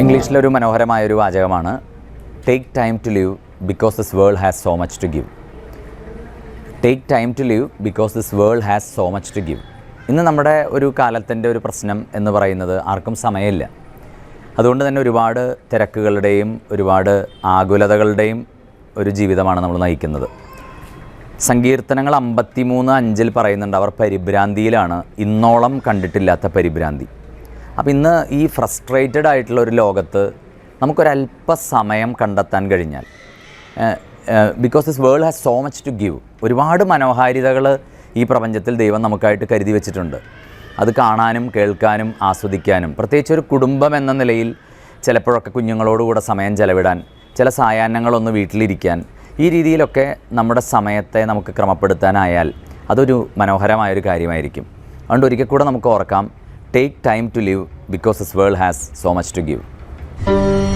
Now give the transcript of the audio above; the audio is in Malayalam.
ഇംഗ്ലീഷിലൊരു മനോഹരമായൊരു വാചകമാണ് take time to live because this world has so much to give take time to live because this world has so much to give ഇന്ന് നമ്മുടെ ഒരു കാലത്തിന്റെ ഒരു പ്രശ്നം എന്ന് പറയുന്നത് ആർക്കും സമയമില്ല. അതുകൊണ്ട് തന്നെ ഒരുപാട് തിരക്കുകളുടെയും ഒരുപാട് ആകുലതകളുടെയും ഒരു ജീവിതമാണ് നമ്മൾ നയിക്കുന്നത്. സങ്കീർത്തനങ്ങൾ അമ്പത്തിമൂന്ന് അഞ്ചിൽ പറയുന്നുണ്ട് അവർ പരിഭ്രാന്തിയിലാണ്. ഇന്നോളം കണ്ടിട്ടില്ലാത്ത പരിഭ്രാന്തി. അപ്പോൾ ഇന്ന് ഈ ഫ്രസ്ട്രേറ്റഡ് ആയിട്ടുള്ള ഒരു ലോകത്ത് നമുക്കൊരല്പസമയം കണ്ടെത്താൻ കഴിഞ്ഞാൽ because this world has so much to give ഒരുപാട് മനോഹാരിതകൾ ഈ പ്രപഞ്ചത്തിൽ ദൈവം നമുക്കായിട്ട് കരുതി വെച്ചിട്ടുണ്ട്. അത് കാണാനും കേൾക്കാനും ആസ്വദിക്കാനും. പ്രത്യേകിച്ച് ഒരു കുടുംബം എന്ന നിലയിൽ ചിലപ്പോഴൊക്കെ കുഞ്ഞുങ്ങളോടുകൂടെ സമയം ചെലവിടാൻ ചില സായാഹ്നങ്ങളൊന്ന് വീട്ടിലിരിക്കാൻ ഈ രീതിയിലൊക്കെ നമ്മുടെ സമയത്തെ നമുക്ക് ക്രമപ്പെടുത്താനായാൽ അതൊരു മനോഹരമായൊരു കാര്യമായിരിക്കും. അതുകൊണ്ട് ഒരിക്കൽ കൂടെ നമുക്ക് ഓർക്കാം take time to live because this world has so much to give.